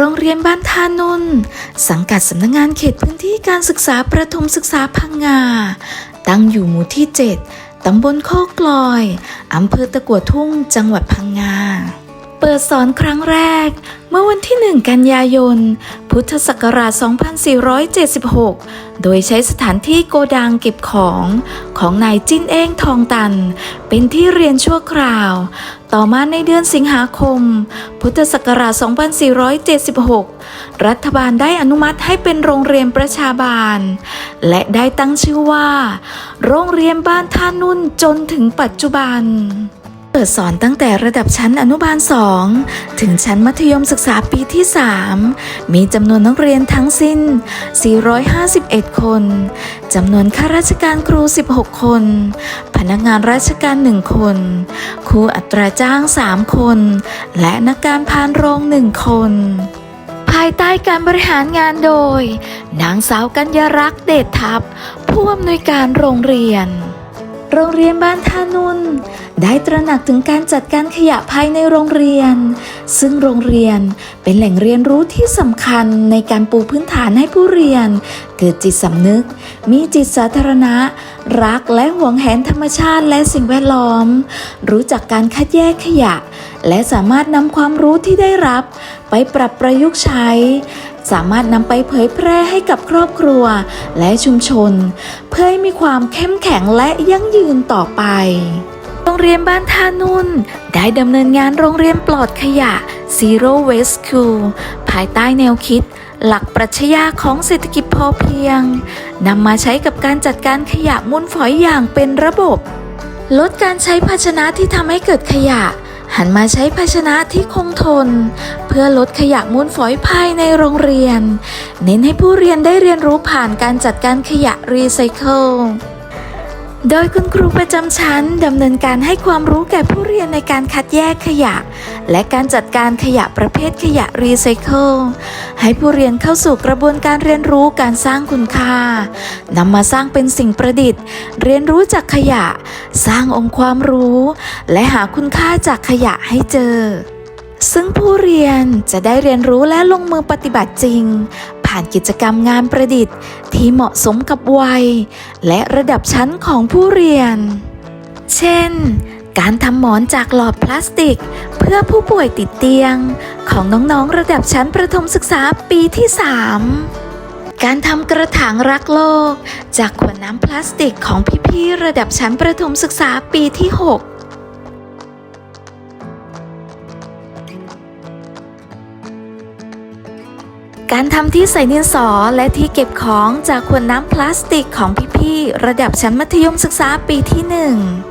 โรงเรียนบ้านทานุ่นสังกัดสำนักงานเขตพื้นที่การศึกษาประถมศึกษาพังงา ตั้งอยู่หมู่ที่ 7 ตำบลโคกลอย อำเภอตะกัวทุ่ง จังหวัดพังงา เปิดสอนครั้งแรก มื่อวันที่ 1 กันยายน พุทธศักราช 2476 โดยใช้สถานที่โกดังเก็บของของนายจิ้นเอ้งทองตัน เป็นที่เรียนชั่วคราว ต่อมาในเดือนสิงหาคม พุทธศักราช 2476 รัฐบาลได้อนุมัติให้เป็นโรงเรียนประชาบาล และได้ตั้งชื่อว่า โรงเรียนบ้านท่านุ่นจนถึงปัจจุบัน ปิดสอนตั้งแต่ระดับชั้นอนุบาล 2 ถึงชั้นมัธยมศึกษาปีที่ 3 มีจำนวนนักเรียนทั้งสิ้น 451 คน จำนวนข้าราชการครู 16 คน พนักงานราชการ 1 คน ครูอัตราจ้าง 3 คน และนักการพานโรง 1 คน ภายใต้การบริหารงานโดย นางสาวกัญญารักษ์เดชทัพ ผู้อำนวยการโรงเรียน โรงเรียนบ้านท่านุนได้ตระหนักถึงการจัดการขยะภายในโรงเรียน ซึ่งโรงเรียนเป็นแหล่งเรียนรู้ที่สำคัญในการปูพื้นฐานให้ผู้เรียน เกิดจิตสำนึก มีจิตสาธารณะ รักและหวงแหนธรรมชาติและสิ่งแวดล้อม รู้จักการคัดแยกขยะ และสามารถนำความรู้ที่ได้รับ ไปปรับประยุกต์ใช้ สามารถนำไปเผยแพร่ให้กับครอบครัวและชุมชน เพื่อให้มีความเข้มแข็งและยั่งยืนต่อไป โรงเรียนบ้านท่านุ่น ได้ดำเนินงานโรงเรียนปลอดขยะ Zero Waste School ภายใต้แนวคิดหลักปรัชญาของเศรษฐกิจพอเพียง นำมาใช้กับการจัดการขยะมูลฝอยอย่างเป็นระบบ ลดการใช้ภาชนะที่ทำให้เกิดขยะ หันมาใช้ภาชนะที่คงทน เพื่อลดขยะมูลฝอยภายในโรงเรียน เน้นให้ผู้เรียนได้เรียนรู้ผ่านการจัดการขยะรีไซเคิล โดยคุณครูประจำชั้นดำเนินการให้ความรู้แก่ผู้เรียนในการคัดแยกขยะ และการจัดการขยะประเภทขยะรีไซเคิลให้ผู้เรียนเข้าสู่กระบวนการเรียนรู้การสร้างคุณค่านำมาสร้างเป็นสิ่งประดิษฐ์ เรียนรู้จากขยะ สร้างองค์ความรู้ และหาคุณค่าจากขยะให้เจอซึ่งผู้เรียนจะได้เรียนรู้และลงมือปฏิบัติจริง ผ่านกิจกรรมงานประดิษฐ์ ที่เหมาะสมกับวัย และระดับชั้นของผู้เรียน เช่น การทำหมอนจากหลอดพลาสติก เพื่อผู้ป่วยติดเตียง ของน้องๆระดับชั้นประถมศึกษาปีที่ 3การทำกระถางรักโลก จากขวดน้ำพลาสติกของพี่ๆระดับชั้นประถมศึกษาปีที่ 6 การทำที่ใส่ดินสอและที่เก็บของจากขวดน้ำพลาสติกของพี่ๆ ระดับชั้นมัธยมศึกษาปีที่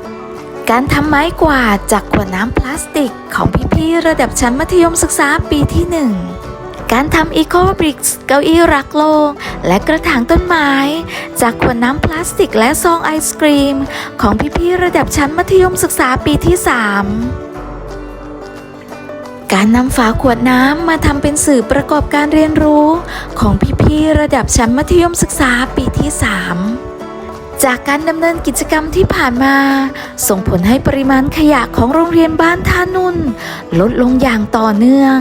1 การทำไม้กวาดจากขวดน้ำพลาสติกของพี่ๆ ระดับชั้นมัธยมศึกษาปีที่ 1 การทำอีโคบริกส์เก้าอี้รักโลก และกระถางต้นไม้ จากขวดน้ำพลาสติกและซองไอศกรีม ของพี่ๆ ระดับชั้นมัธยมศึกษาปีที่ 3 การนำฝาขวดน้ำมาทำเป็นสื่อประกอบการเรียนรู้ ของพี่ๆระดับชั้นมัธยมศึกษาปีที่ 3 จากการดำเนินกิจกรรมที่ผ่านมา ส่งผลให้ปริมาณขยะของโรงเรียนบ้านท่านุ่น ลดลงอย่างต่อเนื่อง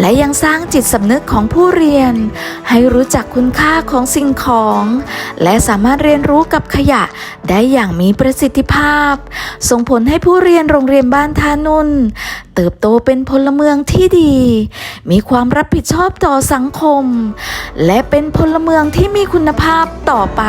และยังสร้างจิตสำนึกของผู้เรียน ให้รู้จักคุณค่าของสิ่งของ และสามารถเรียนรู้กับขยะได้อย่างมีประสิทธิภาพ ส่งผลให้ผู้เรียนโรงเรียนบ้านท่านุ่น เติบโตเป็นพลเมืองที่ดี มีความรับผิดชอบต่อสังคม และเป็นพลเมืองที่มีคุณภาพต่อไป